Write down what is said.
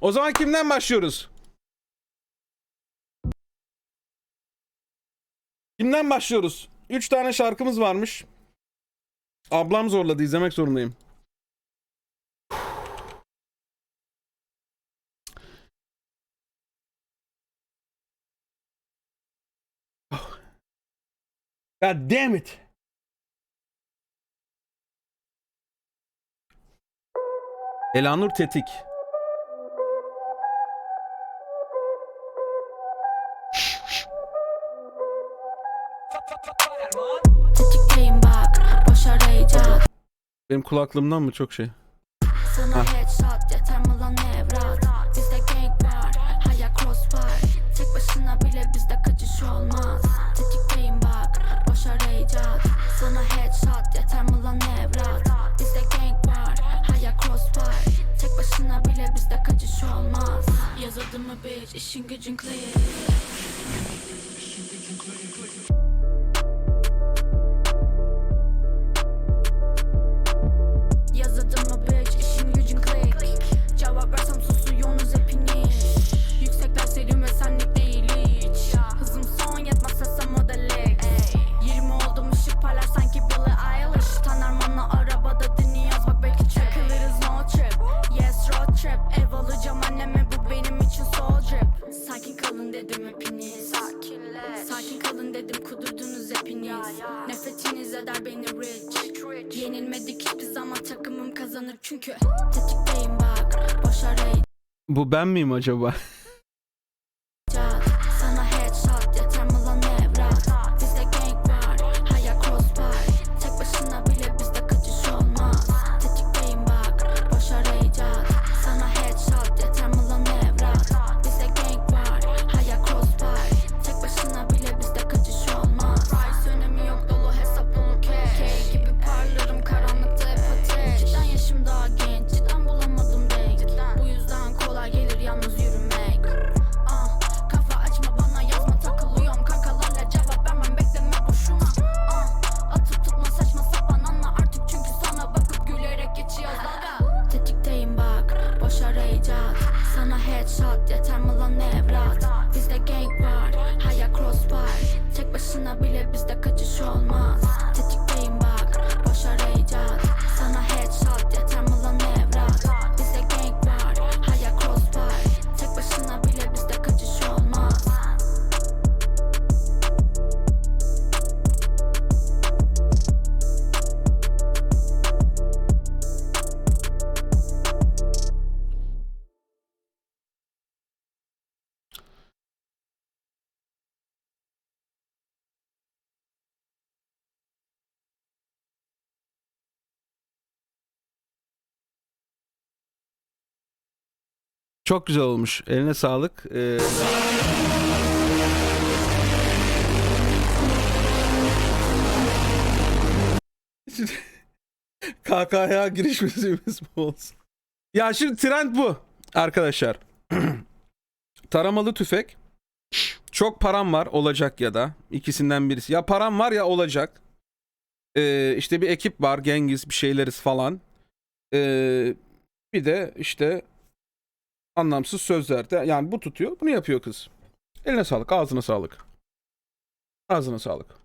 O zaman kimden başlıyoruz? Kimden başlıyoruz? 3 tane şarkımız varmış. Ablam zorladı izlemek zorundayım. God damn it. Elanur Tetik. Tetikteyim bak boş arayacak Benim kulaklığımdan mı çok şey? Sana Ha. headshot yeter mi lan evlat? Bizde gang var haya cross var. Tek başına bile bizde kaçış olmaz. Tetikteyim bak boş arayacak Sana headshot yeter mi lan evlat? Bizde gang var haya cross var. Tek başına bile bizde kaçış olmaz. Yazıldı mı bitch işin gücün clear hepiniz Nefretiniz eder beni rich. Yenilmedik hiçbir zaman takımım kazanır çünkü. Tetikteyim bak boş arayacak Bu ben miyim acaba? Çok güzel olmuş. Eline sağlık. Ee, KKH giriş müziğimiz bu olsun. Ya şimdi trend bu arkadaşlar. Taramalı tüfek. Çok param var olacak ya da ikisinden birisi. Ya param var ya olacak. Ee, işte bir ekip var Gengiz bir şeyleriz falan. Ee, bir de işte anlamsız sözlerde yani bu tutuyor bunu yapıyor kız. Eline sağlık ağzına sağlık. Ağzına sağlık.